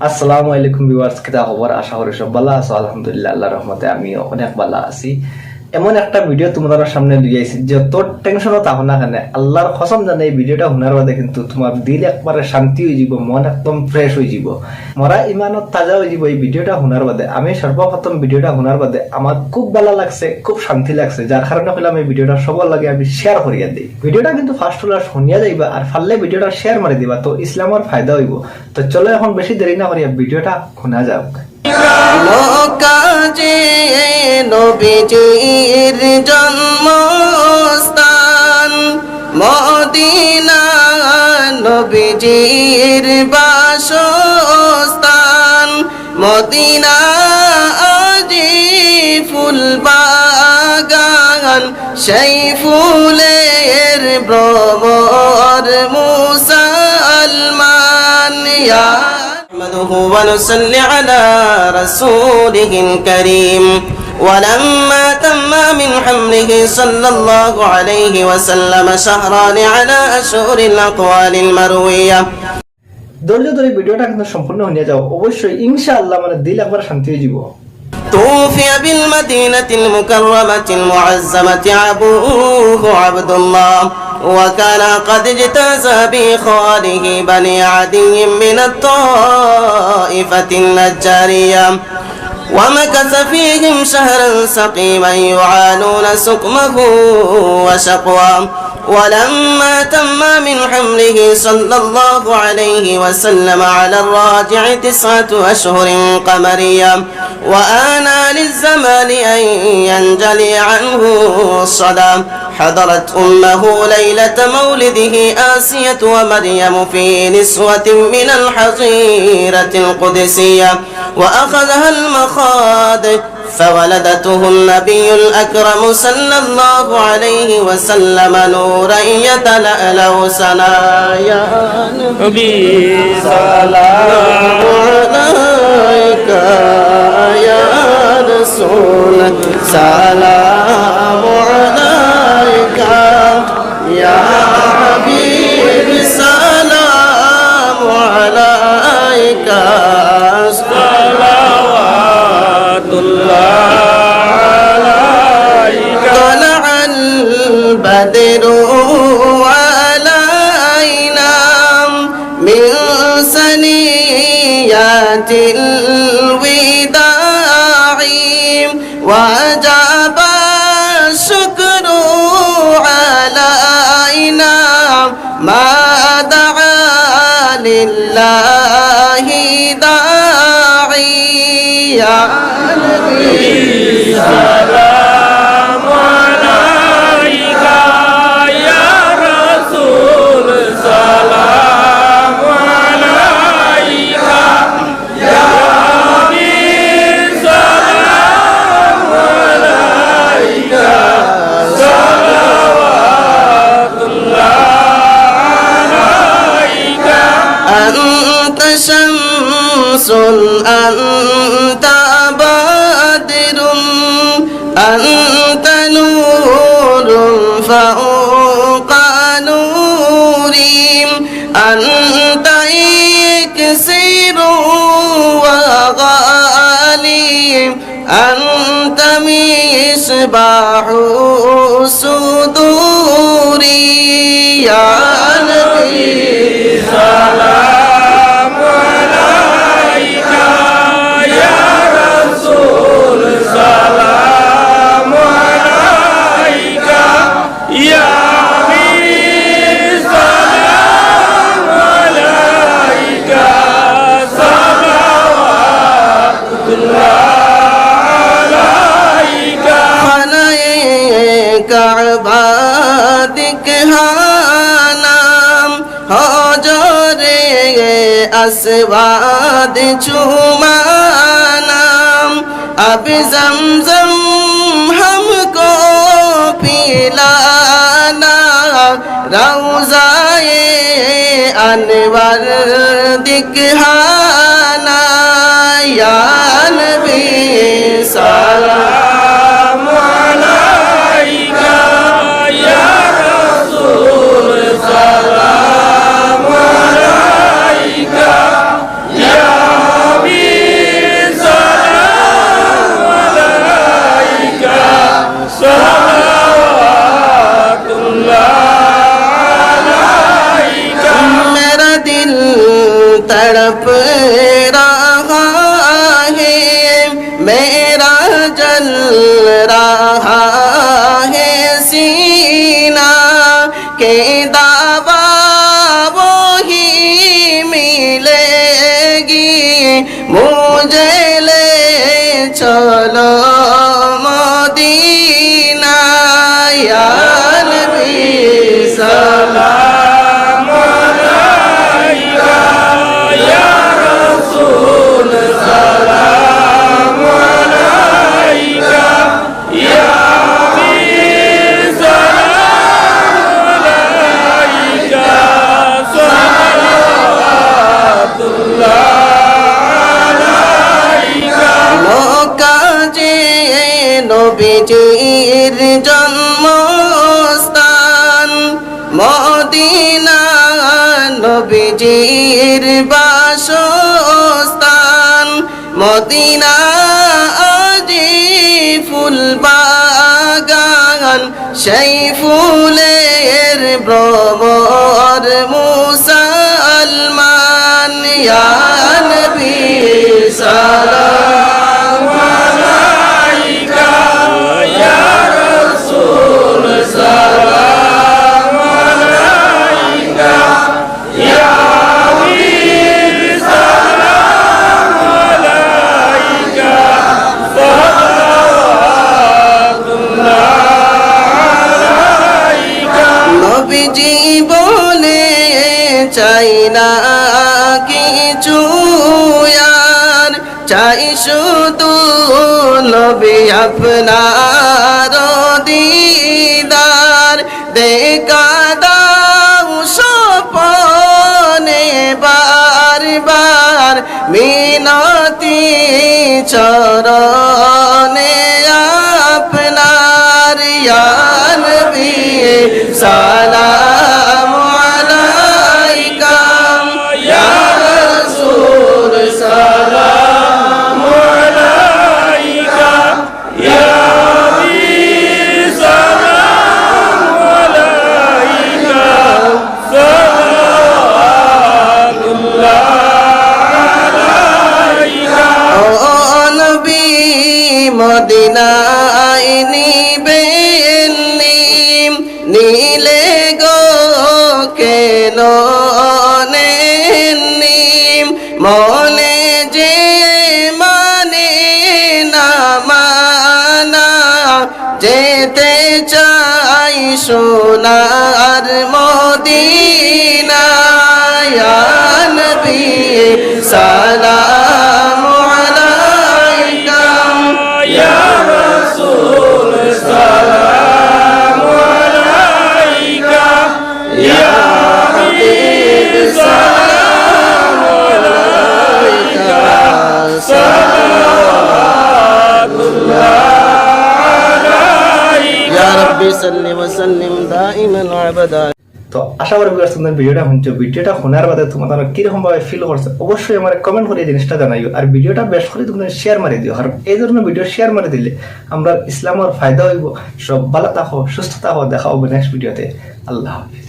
আসসালামু আলাইকুম ভিউয়ার্স কিতা খবর আশা করি সব ভালো আছো আলহামদুলিল্লাহ আল্লাহ রহমতে আমি অনেক ভালো আছি এমন একটা ভিডিও তোমাদের সামনে লই আইছি যত টেনশনও থাকো না কেন? আল্লাহর কসম জানে এই ভিডিওটা শোনার বাদে কিন্তু তোমার দিল একবারে শান্তি হয়ে যাব মন একদম ফ্রেশ হয়ে যাব মরা ইমানত তাজা হয়ে যাব এই ভিডিওটা শোনার বাদে। আমি সর্বপ্রথম ভিডিওটা শোনার বাদে আমার খুব ভালো লাগছে, খুব শান্তি লাগছে, যার কারণে হইলাম এই ভিডিওটা সবার লাগে আমি শেয়ার করিয়া দিই। ভিডিওটা কিন্তু ফার্স্ট হলে শুনিয়া যাইবা আর ফাললে ভিডিওটা শেয়ার মারি দিবা, তো ইসলামের ফায়দা হইব। তো চলো এখন বেশি দেরি না করিয়া ভিডিওটা শোনা যাক। লোকাজে নবীজির জন্মস্থান মদিনা নবীজির বাসস্থান মদিনা আজি ফুল বাগান সেই ফুলের ভ্রমর মুসলমান ইয়া نحمده ونصلي على رسوله الكريم ولما تم من حمله صلى الله عليه وسلم شهران على أشهر الأقوال المروية ধৈর্য ধরে ভিডিওটা কিন্তু সম্পূর্ণ হয়ে যাও অবশ্যই ইনশাআল্লাহ মানে দিল একবার শান্তি হয়ে যাব توفي بالمدينة المكرمة المعزمة أبوه عبد الله وكان قد اجتاز بإخوانه بني عدي من الطائفة النجارية ومكث فيهم شهرا سقيما يعانون سقمه وشقواه ولما تم من حمله صلى الله عليه وسلم على الراجع تسعة أشهر قمرية وآنى للزمان أن ينجلي عنه الصلاة حضرت أمه ليلة مولده آسية ومريم في نسوة من الحظيرة القدسية. وأخذها المخاض فولدته النبي الأكرم صلى الله عليه وسلم نورا يتلألأ سنايا. نبي سلام البدر علينا من سنيات الوداع. وجب الشكر علينا ما دعا لله داعي. يا نبي. أنت بدر أنت نور فوق نوري. أنت إكسير وغالي. أنت مصباح صدوري. আসবাদ চুমানাম अब जमजम हमको पिलाना रौजाए अनवर दिखाना या नबी सलाम मेरा जल रहा है सीना के दावा वही मिलेगी मुझे ले चलो মদিনা আজি ফুল বাগান সেই ফুলের ব্রবর মুসলমান ইয়া নবী সালাম। কিছু আর চাই শুধু নবী আপনার দিদার। দেখা দাও সপনে বারবার, মিনতি চরণে আপনার ইয়া নবী সালাম মদিনায় নিম নীলে গো কেন নিম মনে যে মানে না মানা, যেতে চাই সোনার মদিনা ইয়া তো আশা করি ভিউয়ার্স তোমাদের ভিডিওটা শুনছো ভিডিওটা শোনার বাদে তোমাদের কীরকম ভাবে ফিল করছে, অবশ্যই আমার কমেন্ট করে জিনিসটা জানাইও। আর ভিডিওটা বেশ করে তোমাদের শেয়ার মারি দিও। আর এই ধরনের ভিডিও শেয়ার মারি দিলে আমরা ইসলামের ফায়দা হইব, সব ভালো থাকো, সুস্থ থাকো, দেখা হবে নেক্সট ভিডিওতে আল্লাহ হাফিজ।